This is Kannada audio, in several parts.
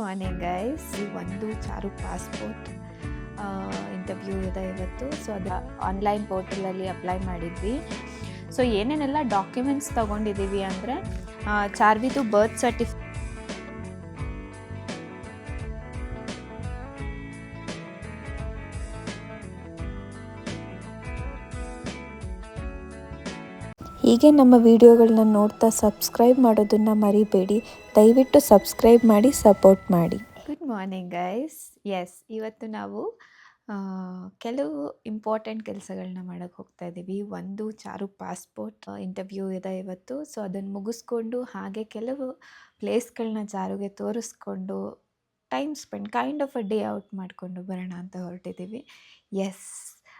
ಮಾರ್ನಿಂಗ್ ಗೈಸ್ ಈ ಒಂದು ಚಾರು ಪಾಸ್ಪೋರ್ಟ್ ಇಂಟರ್ವ್ಯೂ ಇದೆ ಇವತ್ತು. ಸೊ ಅದು ಆನ್ಲೈನ್ ಪೋರ್ಟಲಲ್ಲಿ ಅಪ್ಲೈ ಮಾಡಿದ್ವಿ. ಸೊ ಏನೇನೆಲ್ಲ ಡಾಕ್ಯುಮೆಂಟ್ಸ್ ತೊಗೊಂಡಿದ್ದೀವಿ ಅಂದರೆ ಚಾರ್ವಿದು ಬರ್ತ್ ಸರ್ಟಿಫಿ ಹೀಗೆ ನಮ್ಮ ವಿಡಿಯೋಗಳನ್ನ ನೋಡ್ತಾ ಸಬ್ಸ್ಕ್ರೈಬ್ ಮಾಡೋದನ್ನು ಮರಿಬೇಡಿ. ದಯವಿಟ್ಟು ಸಬ್ಸ್ಕ್ರೈಬ್ ಮಾಡಿ ಸಪೋರ್ಟ್ ಮಾಡಿ. ಗುಡ್ ಮಾರ್ನಿಂಗ್ ಗೈಸ್ ಎಸ್ ಇವತ್ತು ನಾವು ಕೆಲವು ಇಂಪಾರ್ಟೆಂಟ್ ಕೆಲಸಗಳನ್ನ ಮಾಡೋಕ್ಕೆ ಹೋಗ್ತಾ ಇದ್ದೀವಿ ಒಂದು ಚಾರು ಪಾಸ್ಪೋರ್ಟ್ ಇಂಟರ್ವ್ಯೂ ಇದೆ ಇವತ್ತು. ಸೊ ಅದನ್ನು ಮುಗಿಸ್ಕೊಂಡು ಹಾಗೆ ಕೆಲವು ಪ್ಲೇಸ್ಗಳನ್ನ ಚಾರುಗೆ ತೋರಿಸ್ಕೊಂಡು time spend kind of a day out ಮಾಡಿಕೊಂಡು ಬರೋಣ ಅಂತ ಹೊರಟಿದ್ದೀವಿ ಎಸ್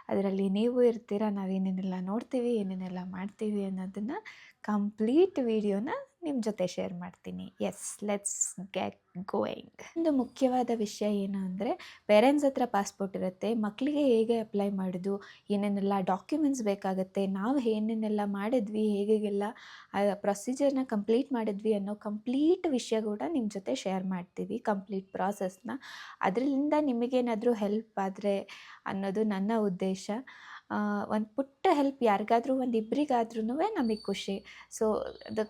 ಅದರಲ್ಲಿ ನೀವು ಇರ್ತೀರ ನಾವೇನೇನೆಲ್ಲ ನೋಡ್ತೀವಿ ಏನೇನೆಲ್ಲ ಮಾಡ್ತೀವಿ ಅನ್ನೋದನ್ನು ಕಂಪ್ಲೀಟ್ ವಿಡಿಯೋನ ನಿಮ್ಮ ಜೊತೆ ಶೇರ್ ಮಾಡ್ತೀನಿ. ಎಸ್ ಲೆಟ್ಸ್ ಗೆಟ್ ಗೋಯಿಂಗ್ ಒಂದು ಮುಖ್ಯವಾದ ವಿಷಯ ಏನು ಅಂದರೆ ಪೇರೆಂಟ್ಸ್ ಹತ್ರ ಪಾಸ್ಪೋರ್ಟ್ ಇರುತ್ತೆ ಮಕ್ಕಳಿಗೆ ಹೇಗೆ ಅಪ್ಲೈ ಮಾಡೋದು, ಏನೇನೆಲ್ಲ ಡಾಕ್ಯುಮೆಂಟ್ಸ್ ಬೇಕಾಗುತ್ತೆ, ನಾವು ಏನೇನೆಲ್ಲ ಮಾಡಿದ್ವಿ ಹೇಗೆಲ್ಲ ಪ್ರೊಸೀಜರ್ನ ಕಂಪ್ಲೀಟ್ ಮಾಡಿದ್ವಿ ಅನ್ನೋ ಕಂಪ್ಲೀಟ್ ವಿಷಯ ಕೂಡ ನಿಮ್ಮ ಜೊತೆ ಶೇರ್ ಮಾಡ್ತೀವಿ ಕಂಪ್ಲೀಟ್ ಪ್ರಾಸೆಸ್ನ ಅದರಿಂದ ನಿಮಗೇನಾದರೂ ಹೆಲ್ಪ್ ಆದರೆ ಅನ್ನೋದು ನನ್ನ ಉದ್ದೇಶ. ಒಂದು ಪುಟ್ಟ ಹೆಲ್ಪ್ ಯಾರಿಗಾದ್ರೂ ಒಂದು ಇಬ್ಬರಿಗಾದ್ರೂ ನಮಗೆ ಖುಷಿ. ಸೊ ಅದು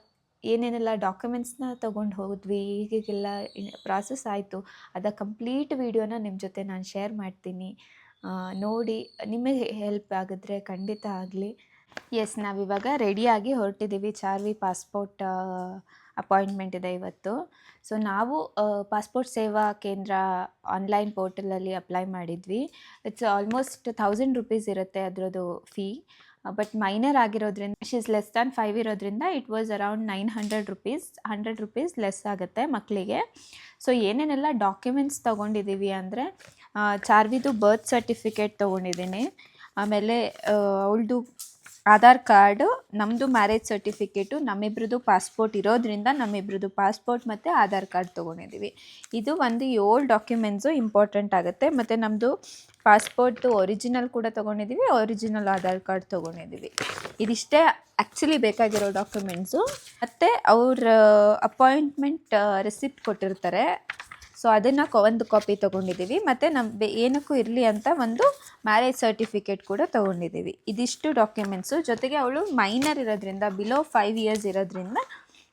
ಏನೇನೆಲ್ಲ ಡಾಕ್ಯುಮೆಂಟ್ಸ್ನ ತೊಗೊಂಡು ಹೋದ್ವಿ ಹೀಗೆಲ್ಲ ಪ್ರಾಸೆಸ್ ಆಯಿತು. ಅದ ಕಂಪ್ಲೀಟ್ ವೀಡಿಯೋನ ನಿಮ್ಮ ಜೊತೆ ನಾನು ಶೇರ್ ಮಾಡ್ತೀನಿ. ನೋಡಿ, ನಿಮಗೆ ಹೆಲ್ಪ್ ಆಗಿದ್ರೆ ಖಂಡಿತ ಆಗಲಿ. ಎಸ್ ನಾವಿವಾಗ ರೆಡಿಯಾಗಿ ಹೊರಟಿದ್ದೀವಿ ಚಾರ್ವಿ ಪಾಸ್ಪೋರ್ಟ್ ಅಪಾಯಿಂಟ್ಮೆಂಟ್ ಇದೆ ಇವತ್ತು. ಸೊ ನಾವು ಪಾಸ್ಪೋರ್ಟ್ ಸೇವಾ ಕೇಂದ್ರ ಆನ್ಲೈನ್ ಪೋರ್ಟಲಲ್ಲಿ ಅಪ್ಲೈ ಮಾಡಿದ್ವಿ. ಇಟ್ಸ್ ಆಲ್ಮೋಸ್ಟ್ ಥೌಸಂಡ್ ರುಪೀಸ್ ಇರುತ್ತೆ ಅದರದ್ದು ಫೀ ಬಟ್ ಮೈನರ್ ಆಗಿರೋದ್ರಿಂದ ಶೀಸ್ ಲೆಸ್ ದ್ಯಾನ್ ಫೈವ್ ಇರೋದ್ರಿಂದ it was around nine hundred rupees hundred rupees less ಆಗುತ್ತೆ ಮಕ್ಕಳಿಗೆ ಸೊ ಏನೇನೆಲ್ಲ ಡಾಕ್ಯುಮೆಂಟ್ಸ್ ತೊಗೊಂಡಿದ್ದೀವಿ ಅಂದರೆ ಚಾರ್ವಿದು ಬರ್ತ್ ಸರ್ಟಿಫಿಕೇಟ್ ತೊಗೊಂಡಿದ್ದೀನಿ. ಆಮೇಲೆ ಅವಳದು ಆಧಾರ್ ಕಾರ್ಡು ನಮ್ಮದು ಮ್ಯಾರೇಜ್ ಸರ್ಟಿಫಿಕೇಟು, ನಮ್ಮಿಬ್ರದ್ದು ಪಾಸ್ಪೋರ್ಟ್ ಇರೋದ್ರಿಂದ ನಮ್ಮಿಬ್ರದ್ದು ಪಾಸ್ಪೋರ್ಟ್ ಮತ್ತು ಆಧಾರ್ ಕಾರ್ಡ್ ತೊಗೊಂಡಿದ್ದೀವಿ. ಇದು ಒಂದು ಏಳು ಡಾಕ್ಯುಮೆಂಟ್ಸು ಇಂಪಾರ್ಟೆಂಟ್ ಆಗುತ್ತೆ. ಮತ್ತು ನಮ್ಮದು ಪಾಸ್ಪೋರ್ಟು ಒರಿಜಿನಲ್ ಕೂಡ ತೊಗೊಂಡಿದ್ದೀವಿ, ಒರಿಜಿನಲ್ ಆಧಾರ್ ಕಾರ್ಡ್ ತೊಗೊಂಡಿದ್ದೀವಿ. ಇದಿಷ್ಟೇ ಆ್ಯಕ್ಚುಲಿ ಬೇಕಾಗಿರೋ ಡಾಕ್ಯುಮೆಂಟ್ಸು. ಮತ್ತು ಅವ್ರ ಅಪಾಯಿಂಟ್ಮೆಂಟ್ ರಿಸಿಪ್ಟ್ ಕೊಟ್ಟಿರ್ತಾರೆ. ಸೊ ಅದನ್ನು ಒಂದು ಕಾಪಿ ತೊಗೊಂಡಿದ್ದೀವಿ. ಮತ್ತು ನಮ್ಮ ಏನಕ್ಕೂ ಇರಲಿ ಅಂತ ಒಂದು ಮ್ಯಾರೇಜ್ ಸರ್ಟಿಫಿಕೇಟ್ ಕೂಡ ತೊಗೊಂಡಿದ್ದೀವಿ. ಇದಿಷ್ಟು ಡಾಕ್ಯುಮೆಂಟ್ಸು ಜೊತೆಗೆ ಅವಳು ಮೈನರ್ ಇರೋದ್ರಿಂದ ಬಿಲೋ ಫೈವ್ ಇಯರ್ಸ್ ಇರೋದ್ರಿಂದ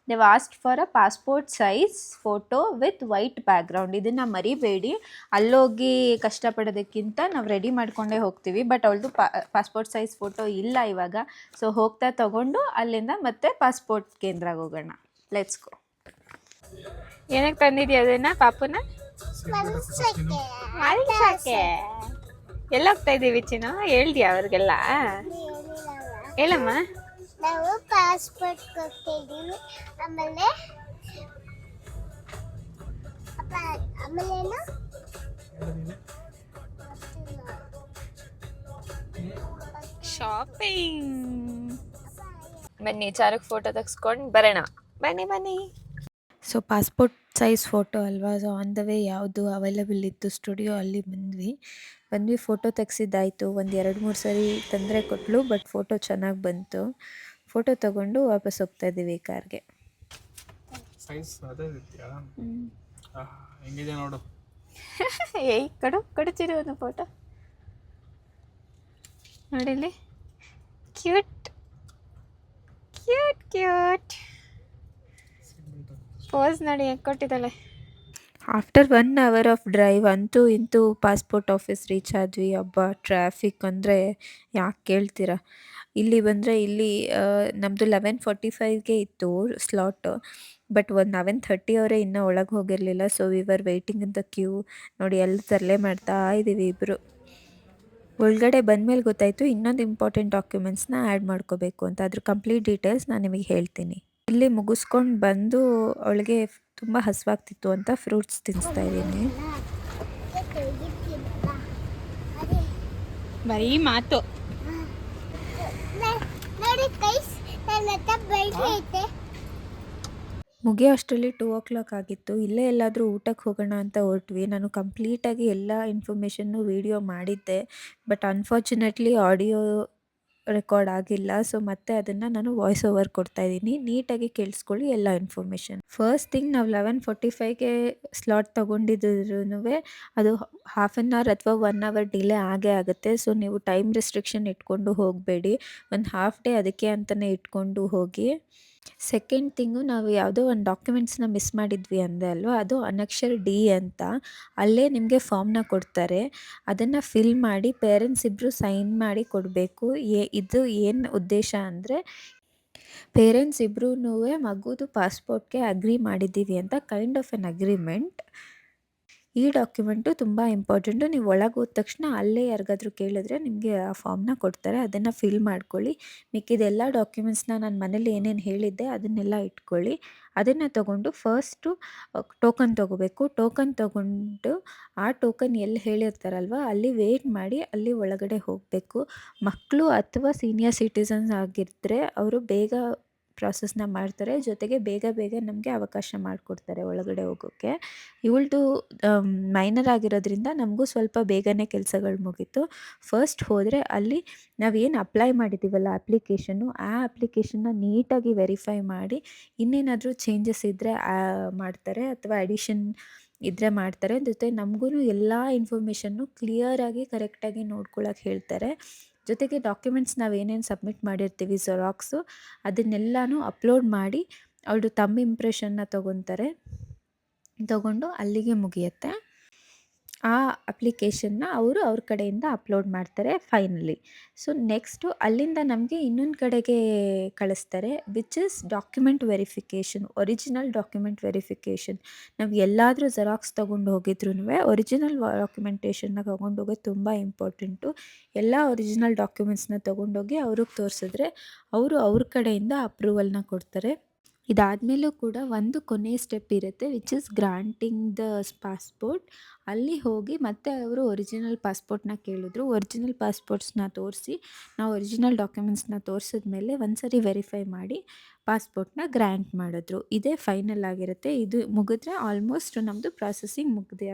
they've asked for a passport size photo with white background ಇದನ್ನು ಮರಿಬೇಡಿ. ಅಲ್ಲೋಗಿ ಕಷ್ಟಪಡೋದಕ್ಕಿಂತ ನಾವು ರೆಡಿ ಮಾಡ್ಕೊಂಡೇ ಹೋಗ್ತೀವಿ. ಬಟ್ ಅವಳದು ಪಾಸ್ಪೋರ್ಟ್ ಸೈಜ್ ಫೋಟೋ ಇಲ್ಲ ಇವಾಗ. ಸೊ ಹೋಗ್ತಾ ತಗೊಂಡು ಅಲ್ಲಿಂದ ಮತ್ತೆ ಪಾಸ್ಪೋರ್ಟ್ ಕೇಂದ್ರಕ್ಕೆ ಹೋಗೋಣ. ಲೆಟ್ಸ್ ಗೋ ಏನಕ್ಕೆ ತಂದಿದ್ಯಾ ಅದನ್ನ ಪಾಪುನ ಮಲ್ಸಕ್ಕೆ ಎಲ್ಲ ಹೋಗ್ತಾ ಇದ್ದೀವಿ ಚಿನ್ನು ಹೇಳ್ದ್ಯಾ ಅವ್ರಿಗೆಲ್ಲ ಹೇಳಮ್ಮ ನಾವು ಪಾಸ್ಪೋರ್ಟ್ ಕೊಟ್ಟಿದ್ದೀವಿ ಆಮೇಲೆ ಆಮೇಲೆ ಶಾಪಿಂಗ್ ಬನ್ನಿ ಚಾರಕ್ ಫೋಟೋ ತೆಗೆಸ್ಕೊಂಡು ಬರೋಣ ಬನ್ನಿ ಬನ್ನಿ ಸೊ ಪಾಸ್ಪೋರ್ಟ್ ಸೈಜ್ ಫೋಟೋ ಅಲ್ವಾ? ಸೊ ಆನ್ ದ ವೇ ಯಾವುದು ಅವೈಲೇಬಲ್ ಇತ್ತು? ಸ್ಟುಡಿಯೋ ಅಲ್ಲಿ ಬಂದ್ವಿ. ಬಂದ್ವಿ ಫೋಟೋ ತೆಗ್ಸಿದ್ದಾಯಿತು. ಒಂದು ಎರಡು ಮೂರು ಸರಿ ತೊಂದರೆ ಕೊಟ್ಟಳು ಬಟ್ ಫೋಟೋ ಚೆನ್ನಾಗಿ ಬಂತು. ಫೋಟೋ ತಗೊಂಡು ವಾಪಸ್ ಹೋಗ್ತಾ ಇದ್ದೀವಿ ಕಾರ್ಗೆ. ಅದೇ ಹೆಂಗಿದೆ ನೋಡು. ಏಯ್ ಕಡು ಒಂದು ಫೋಟೋ ನೋಡಿಲಿ ಕ್ಯೂಟ್ ಕ್ಯೂಟ್ ಕ್ಯೂಟ್ ಪೋಸ್ ನೋಡಿ ಹೆಂಗೆ ಕೊಟ್ಟಿದ್ದಾಳೆ? After one hour of drive ಅಂತೂ ಇಂತೂ ಪಾಸ್ಪೋರ್ಟ್ ಆಫೀಸ್ ರೀಚ್ ಆದ್ವಿ. ಹಬ್ಬ ಟ್ರಾಫಿಕ್ ಅಂದರೆ ಯಾಕೆ ಕೇಳ್ತೀರಾ? ಇಲ್ಲಿ ಬಂದರೆ ಇಲ್ಲಿ ನಮ್ಮದು ಲೆವೆನ್ ಫಾರ್ಟಿ ಫೈವ್ಗೆ ಇತ್ತು ಸ್ಲಾಟ್ ಬಟ್ ಒಂದು ಲೆವೆನ್ ಥರ್ಟಿ ಅವರೇ ಇನ್ನೂ ಒಳಗೆ ಹೋಗಿರಲಿಲ್ಲ. So we are waiting in the queue ನೋಡಿ ಎಲ್ಲ ತರಲೆ ಮಾಡ್ತಾ ಇದ್ದೀವಿ ಇಬ್ಬರು ಒಳಗಡೆ ಬಂದಮೇಲೆ ಗೊತ್ತಾಯಿತು, ಇನ್ನೊಂದು ಇಂಪಾರ್ಟೆಂಟ್ ಡಾಕ್ಯುಮೆಂಟ್ಸ್ನ ಆ್ಯಡ್ ಮಾಡ್ಕೋಬೇಕು ಅಂತ. ಅದ್ರ ಕಂಪ್ಲೀಟ್ ಡೀಟೇಲ್ಸ್ ನಾನು ನಿಮಗೆ ಹೇಳ್ತೀನಿ. ಇಲ್ಲಿ ಮುಗಿಸ್ಕೊಂಡು ಬಂದು ಅವಳಿಗೆ ತುಂಬ ಹಸಿವಾಗ್ತಿತ್ತು ಅಂತ ಫ್ರೂಟ್ಸ್ ತಿನ್ನಿಸ್ತಾ ಇದ್ದೀನಿ. ಬರೀ ಮಾತು. ಮುಗಿಯೋ ಅಷ್ಟರಲ್ಲಿ ಟೂ ಓ ಕ್ಲಾಕ್ ಆಗಿತ್ತು. ಇಲ್ಲೇ ಎಲ್ಲಾದರೂ ಊಟಕ್ಕೆ ಹೋಗೋಣ ಅಂತ ಹೊರಟ್ವಿ. ನಾನು ಕಂಪ್ಲೀಟಾಗಿ ಎಲ್ಲ ಇನ್ಫಾರ್ಮೇಷನ್ನು ವೀಡಿಯೋ ಮಾಡಿದ್ದೆ. ಬಟ್ ಅನ್ಫಾರ್ಚುನೇಟ್ಲಿ ಆಡಿಯೋ ರೆಕಾರ್ಡ್ ಆಗಿಲ್ಲ. ಸೊ ಮತ್ತೆ ಅದನ್ನು ನಾನು ವಾಯ್ಸ್ ಓವರ್ ಕೊಡ್ತಾ ಇದ್ದೀನಿ. ನೀಟಾಗಿ ಕೇಳಿಸ್ಕೊಳ್ಳಿ ಎಲ್ಲ ಇನ್ಫಾರ್ಮೇಷನ್ ಫಸ್ಟ್ ಥಿಂಗ್ ನಾವು ಲೆವೆನ್ ಫೋರ್ಟಿ ಫೈವ್ಗೆ ಸ್ಲಾಟ್ ತೊಗೊಂಡಿದ್ರೂ ಅದು ಹಾಫ್ ಆನ್ ಅವರ್ ಅಥವಾ ಒನ್ ಅವರ್ ಡಿಲೇ ಆಗೇ ಆಗುತ್ತೆ. ಸೊ ನೀವು ಟೈಮ್ ರೆಸ್ಟ್ರಿಕ್ಷನ್ ಇಟ್ಕೊಂಡು ಹೋಗಬೇಡಿ. ಒಂದು ಹಾಫ್ ಡೇ ಅದಕ್ಕೆ ಅಂತಲೇ ಇಟ್ಕೊಂಡು ಹೋಗಿ. ಸೆಕೆಂಡ್ ಥಿಂಗು ನಾವು ಯಾವುದೋ ಒಂದು ಡಾಕ್ಯುಮೆಂಟ್ಸ್ನ ಮಿಸ್ ಮಾಡಿದ್ವಿ ಅಂದೆ ಅಲ್ವಾ? ಅದು ಅನಕ್ಷರ್ ಡಿ ಅಂತ. ಅಲ್ಲೇ ನಿಮಗೆ ಫಾರ್ಮ್ನ ಕೊಡ್ತಾರೆ. ಅದನ್ನು ಫಿಲ್ ಮಾಡಿ ಪೇರೆಂಟ್ಸ್ ಇಬ್ಬರು ಸೈನ್ ಮಾಡಿ ಕೊಡಬೇಕು. ಏ ಇದು ಏನು ಉದ್ದೇಶ ಅಂದರೆ ಪೇರೆಂಟ್ಸ್ ಇಬ್ಬರೂ ಮಗುದು ಪಾಸ್ಪೋರ್ಟ್ಗೆ ಅಗ್ರಿ ಮಾಡಿದ್ದೀವಿ ಅಂತ ಕೈಂಡ್ ಆಫ್ ಎನ್ ಅಗ್ರಿಮೆಂಟ್ ಈ ಡಾಕ್ಯುಮೆಂಟು ತುಂಬ ಇಂಪಾರ್ಟೆಂಟು. ನೀವು ಒಳಗೆ ಹೋದ ತಕ್ಷಣ ಅಲ್ಲೇ ಯಾರಿಗಾದ್ರೂ ಕೇಳಿದ್ರೆ ನಿಮಗೆ ಆ ಫಾರ್ಮ್ನ ಕೊಡ್ತಾರೆ. ಅದನ್ನು ಫಿಲ್ ಮಾಡ್ಕೊಳ್ಳಿ. ಮಿಕ್ಕಿದೆಲ್ಲ ಡಾಕ್ಯುಮೆಂಟ್ಸ್ನ ನಾನು ಮನೇಲಿ ಏನೇನು ಹೇಳಿದ್ದೆ ಅದನ್ನೆಲ್ಲ ಇಟ್ಕೊಳ್ಳಿ. ಅದನ್ನು ತಗೊಂಡು ಫಸ್ಟು ಟೋಕನ್ ತೊಗೋಬೇಕು. ಟೋಕನ್ ತಗೊಂಡು ಆ ಟೋಕನ್ ಎಲ್ಲಿ ಹೇಳಿರ್ತಾರಲ್ವ ಅಲ್ಲಿ ವೇಟ್ ಮಾಡಿ ಅಲ್ಲಿ ಒಳಗಡೆ ಹೋಗಬೇಕು. ಮಕ್ಕಳು ಅಥವಾ ಸೀನಿಯರ್ ಸಿಟಿಸನ್ಸ್ ಆಗಿದ್ದರೆ ಅವರು ಬೇಗ ಪ್ರಾಸೆಸ್ನ ಮಾಡ್ತಾರೆ. ಜೊತೆಗೆ ಬೇಗ ಬೇಗ ನಮಗೆ ಅವಕಾಶ ಮಾಡಿಕೊಡ್ತಾರೆ ಒಳಗಡೆ ಹೋಗೋಕ್ಕೆ ಇವಳದು ಮೈನರ್ ಆಗಿರೋದ್ರಿಂದ ನಮಗೂ ಸ್ವಲ್ಪ ಬೇಗನೆ ಕೆಲಸಗಳು ಮುಗೀತು. ಫಸ್ಟ್ ಹೋದರೆ ಅಲ್ಲಿ ನಾವೇನು ಅಪ್ಲೈ ಮಾಡಿದ್ದೀವಲ್ಲ ಅಪ್ಲಿಕೇಶನ್ನು ಆ ಅಪ್ಲಿಕೇಶನ್ನ ನೀಟಾಗಿ ವೆರಿಫೈ ಮಾಡಿ ಇನ್ನೇನಾದರೂ ಚೇಂಜಸ್ ಇದ್ದರೆ ಮಾಡ್ತಾರೆ ಅಥವಾ ಅಡಿಷನ್ ಇದ್ದರೆ ಮಾಡ್ತಾರೆ. ಜೊತೆ ನಮಗೂ ಎಲ್ಲ ಇನ್ಫಾರ್ಮೇಷನ್ನು ಕ್ಲಿಯರಾಗಿ ಕರೆಕ್ಟಾಗಿ ನೋಡ್ಕೊಳಕ್ಕೆ ಹೇಳ್ತಾರೆ. ಜೊತೆಗೆ ಡಾಕ್ಯುಮೆಂಟ್ಸ್ ನಾವು ಏನೇನು ಸಬ್ಮಿಟ್ ಮಾಡಿರ್ತೀವಿ ಜೆರಾಕ್ಸು ಅದನ್ನೆಲ್ಲನೂ ಅಪ್ಲೋಡ್ ಮಾಡಿ ಅವಳು ತಮ್ಮ ಇಂಪ್ರೆಷನ್ನ ತೊಗೊತಾರೆ, ತೊಗೊಂಡು ಅಲ್ಲಿಗೆ ಮುಗಿಯುತ್ತೆ. ಆ ಅಪ್ಲಿಕೇಶನ್ನ ಅವರು ಅವ್ರ ಕಡೆಯಿಂದ ಅಪ್ಲೋಡ್ ಮಾಡ್ತಾರೆ ಫೈನಲಿ. ಸೊ, ನೆಕ್ಸ್ಟು ಅಲ್ಲಿಂದ ನಮಗೆ ಇನ್ನೊಂದು ಕಡೆಗೆ ಕಳಿಸ್ತಾರೆ, which is document verification, original document verification. ನಾವು ಎಲ್ಲಾದರೂ ಜೆರಾಕ್ಸ್ ತೊಗೊಂಡು ಹೋಗಿದ್ರೂ ಒರಿಜಿನಲ್ ಡಾಕ್ಯುಮೆಂಟೇಷನ್ನ ತೊಗೊಂಡು ಹೋಗೋದು ತುಂಬ ಇಂಪಾರ್ಟೆಂಟು. ಎಲ್ಲ ಒರಿಜಿನಲ್ ಡಾಕ್ಯುಮೆಂಟ್ಸ್ನ ತೊಗೊಂಡೋಗಿ ಅವ್ರಿಗೆ ತೋರಿಸಿದ್ರೆ ಅವರು ಅವ್ರ ಕಡೆಯಿಂದ ಅಪ್ರೂವಲ್ನ ಕೊಡ್ತಾರೆ. ಇದಾದಮೇಲೂ ಕೂಡ ಒಂದು ಕೊನೆಯ ಸ್ಟೆಪ್ ಇರುತ್ತೆ which is granting the passport ಅಲ್ಲಿ ಹೋಗಿ ಮತ್ತೆ ಅವರು ಒರಿಜಿನಲ್ ಪಾಸ್ಪೋರ್ಟ್ನ ಕೇಳಿದ್ರು. ಒರಿಜಿನಲ್ ಪಾಸ್ಪೋರ್ಟ್ಸ್ನ ತೋರಿಸಿ, ನಾವು ಒರಿಜಿನಲ್ ಡಾಕ್ಯುಮೆಂಟ್ಸ್ನ ತೋರಿಸಿದ್ಮೇಲೆ ಒಂದು ಸರಿ ವೆರಿಫೈ ಮಾಡಿ ಪಾಸ್ಪೋರ್ಟ್ನ ಗ್ರ್ಯಾಂಟ್ ಮಾಡಿದ್ರು. ಇದೇ ಫೈನಲ್ ಆಗಿರುತ್ತೆ. ಇದು ಮುಗಿದ್ರೆ ಆಲ್ಮೋಸ್ಟ್ ನಮ್ಮದು ಪ್ರಾಸೆಸಿಂಗ್ ಮುಗ್ದೇ,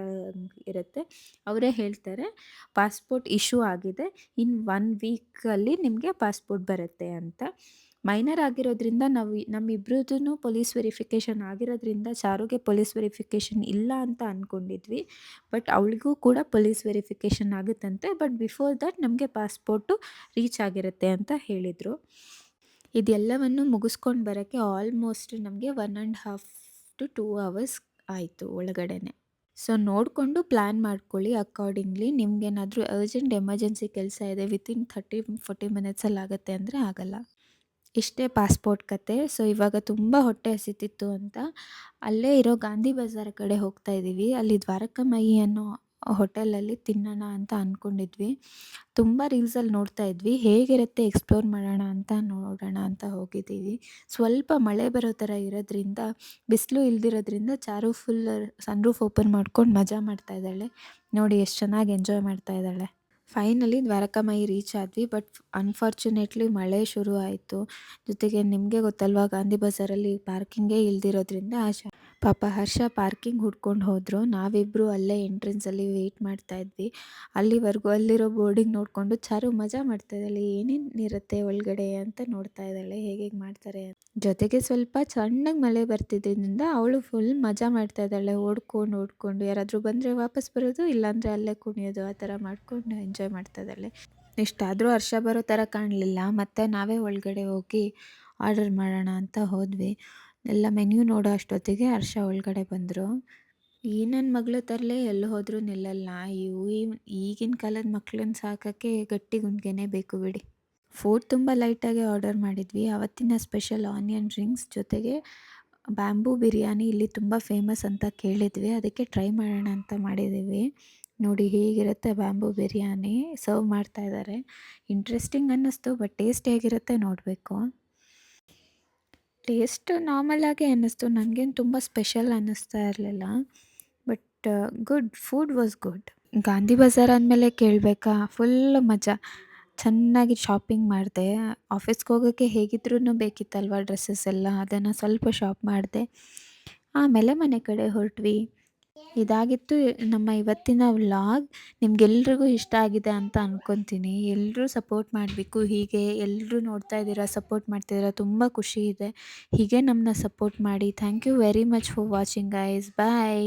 ಇರುತ್ತೆ. ಅವರೇ ಹೇಳ್ತಾರೆ ಪಾಸ್ಪೋರ್ಟ್ ಇಶ್ಯೂ ಆಗಿದೆ. ಇನ್ ಒನ್ ವೀಕಲ್ಲಿ ನಿಮಗೆ ಪಾಸ್ಪೋರ್ಟ್ ಬರುತ್ತೆ ಅಂತ. ಮೈನರ್ ಆಗಿರೋದ್ರಿಂದ ನಾವು ನಮ್ಮಿಬ್ರದ್ದು ಪೊಲೀಸ್ ವೆರಿಫಿಕೇಷನ್ ಆಗಿರೋದ್ರಿಂದ ಚಾರುಗೆ ಪೊಲೀಸ್ ವೆರಿಫಿಕೇಷನ್ ಇಲ್ಲ ಅಂತ ಅಂದ್ಕೊಂಡಿದ್ವಿ ಬಟ್ ಅವಳಿಗೂ ಕೂಡ ಪೊಲೀಸ್ ವೆರಿಫಿಕೇಷನ್ ಆಗುತ್ತಂತೆ. ಬಟ್ ಬಿಫೋರ್ ದಟ್ ನಮಗೆ ಪಾಸ್ಪೋರ್ಟು ರೀಚ್ ಆಗಿರುತ್ತೆ ಅಂತ ಹೇಳಿದರು. ಇದೆಲ್ಲವನ್ನು ಮುಗಿಸ್ಕೊಂಡು ಬರೋಕ್ಕೆ ಆಲ್ಮೋಸ್ಟ್ ನಮಗೆ one and half to two hours ಆಯಿತು ಒಳಗಡೆನೆ. ಸೊ ನೋಡಿಕೊಂಡು ಪ್ಲ್ಯಾನ್ ಮಾಡ್ಕೊಳ್ಳಿ ಅಕಾರ್ಡಿಂಗ್ಲಿ ನಿಮ್ಗೇನಾದರೂ ಅರ್ಜೆಂಟ್ ಎಮರ್ಜೆನ್ಸಿ ಕೆಲಸ ಇದೆ, ವಿತಿನ್ ಥರ್ಟಿ, ಫೋರ್ಟಿ ಮಿನಿಟ್ಸಲ್ಲಿ ಆಗುತ್ತೆ ಅಂದರೆ ಆಗಲ್ಲ. ಇಷ್ಟೇ ಪಾಸ್ಪೋರ್ಟ್ ಕತೆ. ಸೊ ಇವಾಗ ತುಂಬ ಹೊಟ್ಟೆ ಹಸಿತಿತ್ತು ಅಂತ. ಅಲ್ಲೇ ಇರೋ ಗಾಂಧಿ ಬಜಾರ್ ಕಡೆ ಹೋಗ್ತಾ ಇದ್ದೀವಿ. ಅಲ್ಲಿ ದ್ವಾರಕಾಮಾಯಿ ಅನ್ನೋ ಹೋಟೆಲಲ್ಲಿ ತಿನ್ನೋಣ ಅಂತ ಅಂದ್ಕೊಂಡಿದ್ವಿ ತುಂಬ ರೀಲ್ಸಲ್ಲಿ ನೋಡ್ತಾ ಇದ್ವಿ. ಹೇಗಿರುತ್ತೆ ಎಕ್ಸ್ಪ್ಲೋರ್ ಮಾಡೋಣ ಅಂತ ನೋಡೋಣ ಅಂತ ಹೋಗಿದ್ದೀವಿ. ಸ್ವಲ್ಪ ಮಳೆ ಬರೋ ಥರ ಇರೋದ್ರಿಂದ, ಬಿಸಿಲು ಇಲ್ದಿರೋದ್ರಿಂದ Charu full sun roof open ಮಾಡ್ಕೊಂಡು ಮಜಾ ಮಾಡ್ತಾ ಇದ್ದಾಳೆ. ನೋಡಿ, ಎಷ್ಟು ಚೆನ್ನಾಗಿ ಎಂಜಾಯ್ ಮಾಡ್ತಾ ಇದ್ದಾಳೆ. ಫೈನಲಿ ದ್ವಾರಕಾಮಾಯಿ ರೀಚ್ ಆದ್ವಿ ಬಟ್ ಅನ್ಫಾರ್ಚುನೇಟ್ಲಿ ಮಳೆ ಶುರು ಆಯಿತು. ಜೊತೆಗೆ ನಿಮಗೆ ಗೊತ್ತಲ್ವಾ, ಗಾಂಧಿ ಬಜಾರಲ್ಲಿ ಪಾರ್ಕಿಂಗೇ ಇಲ್ದಿರೋದ್ರಿಂದ ಹರ್ಷ ಪಾಪ ಹರ್ಷ ಪಾರ್ಕಿಂಗ್ ಹುಡ್ಕೊಂಡು ಹೋದರು. ನಾವಿಬ್ಬರು ಅಲ್ಲೇ ಎಂಟ್ರೆನ್ಸಲ್ಲಿ ವೆಯ್ಟ್ ಮಾಡ್ತಾ ಇದ್ವಿ. ಅಲ್ಲಿವರೆಗೂ ಅಲ್ಲಿರೋ ಬೋರ್ಡಿಂಗ್ ನೋಡಿಕೊಂಡು, ಚಾರು, ಮಜಾ ಮಾಡ್ತಾ ಇದ್ದಾಳೆ. ಏನೇನು ಇರುತ್ತೆ ಒಳಗಡೆ ಅಂತ ನೋಡ್ತಾ ಇದ್ದಾಳೆ. ಹೇಗೆ ಮಾಡ್ತಾರೆ ಜೊತೆಗೆ ಸ್ವಲ್ಪ ಚೆನ್ನಾಗಿ ಮಳೆ ಬರ್ತಿದ್ದರಿಂದ ಅವಳು ಫುಲ್ ಮಜಾ ಮಾಡ್ತಾ ಇದ್ದಾಳೆ. ಓಡ್ಕೊಂಡು ಓಡ್ಕೊಂಡು. ಯಾರಾದರೂ ಬಂದರೆ ವಾಪಸ್ ಬರೋದು, ಇಲ್ಲಾಂದರೆ ಅಲ್ಲೇ ಕುಣಿಯೋದು, ಆ ಥರ ಮಾಡ್ಕೊಂಡು ಎಂಜಾಯ್ ಮಾಡ್ತಾ ಇದ್ದಾಳೆ. ಇಷ್ಟಾದರೂ ಹರ್ಷ ಬರೋ ಥರ ಕಾಣಲಿಲ್ಲ. ಮತ್ತು ನಾವೇ ಒಳಗಡೆ ಹೋಗಿ ಆರ್ಡರ್ ಮಾಡೋಣ ಅಂತ ಹೋದ್ವಿ. ಎಲ್ಲ ಮೆನ್ಯೂ ನೋಡೋ ಅಷ್ಟೊತ್ತಿಗೆ ಹರ್ಷ ಒಳಗಡೆ ಬಂದರು. ಈ ನನ್ನ ಮಗಳು ತರಲೆ ಎಲ್ಲಿ ಹೋದರೂ ನಿಲ್ಲಲ್ಲ. ಇವು ಈಗಿನ ಕಾಲದ ಮಕ್ಳನ್ನ ಸಾಕೋಕ್ಕೆ ಗಟ್ಟಿ ಗುಂಡ್ಗೆನೇ ಬೇಕು ಬಿಡಿ. ಫುಡ್ ತುಂಬ ಲೈಟಾಗಿ ಆರ್ಡರ್ ಮಾಡಿದ್ವಿ. ಅವತ್ತಿನ ಸ್ಪೆಷಲ್ ಆನಿಯನ್ ರಿಂಗ್ಸ್ ಜೊತೆಗೆ ಬ್ಯಾಂಬೂ ಬಿರಿಯಾನಿ ಇಲ್ಲಿ ತುಂಬ ಫೇಮಸ್ ಅಂತ ಕೇಳಿದ್ವಿ. ಅದಕ್ಕೆ ಟ್ರೈ ಮಾಡೋಣ ಅಂತ ಮಾಡಿದ್ದೀವಿ. ನೋಡಿ ಹೇಗಿರುತ್ತೆ ಬ್ಯಾಂಬೂ ಬಿರಿಯಾನಿ. ಸರ್ವ್ ಮಾಡ್ತಾ ಇದ್ದಾರೆ. ಇಂಟ್ರೆಸ್ಟಿಂಗ್ ಅನ್ನಿಸ್ತು, ಬಟ್ ಟೇಸ್ಟ್ ಹೇಗಿರುತ್ತೆ ನೋಡಬೇಕು. ಟೇಸ್ಟ್ ನಾರ್ಮಲಾಗೆ ಅನ್ನಿಸ್ತು. ನನಗೇನು ತುಂಬ ಸ್ಪೆಷಲ್ ಅನ್ನಿಸ್ತಾ ಇರಲಿಲ್ಲ. But, good. Food was good. Gandhi Bazaar ಅಂದಮೇಲೆ ಕೇಳಬೇಕಾ? ಫುಲ್ ಮಜಾ. ಚೆನ್ನಾಗಿ ಶಾಪಿಂಗ್ ಮಾಡಿದೆ. ಆಫೀಸ್ಗೆ ಹೋಗೋಕ್ಕೆ ಹೇಗಿದ್ರೂ ಬೇಕಿತ್ತಲ್ವ ಡ್ರೆಸ್ಸಸ್ ಎಲ್ಲ. ಅದನ್ನು ಸ್ವಲ್ಪ ಶಾಪ್ ಮಾಡಿದೆ. ಆಮೇಲೆ ಮನೆ ಕಡೆ ಹೊರಟ್ವಿ. ಇದಾಗಿತ್ತು, ನಮ್ಮ ಇವತ್ತಿನ ವ್ಲಾಗ್ ನಿಮಗೆಲ್ರಿಗೂ ಇಷ್ಟ ಆಗಿದೆ ಅಂತ ಅಂದ್ಕೊತೀನಿ ಎಲ್ಲರೂ ಸಪೋರ್ಟ್ ಮಾಡಬೇಕು, ಹೀಗೆ ಎಲ್ಲರೂ ನೋಡ್ತಾ ಇದ್ದೀರಾ, ಸಪೋರ್ಟ್ ಮಾಡ್ತಿದ್ದೀರಾ ತುಂಬ ಖುಷಿ ಇದೆ. ಹೀಗೆ ನಮ್ಮನ್ನ ಸಪೋರ್ಟ್ ಮಾಡಿ. Thank you very much for watching guys bye.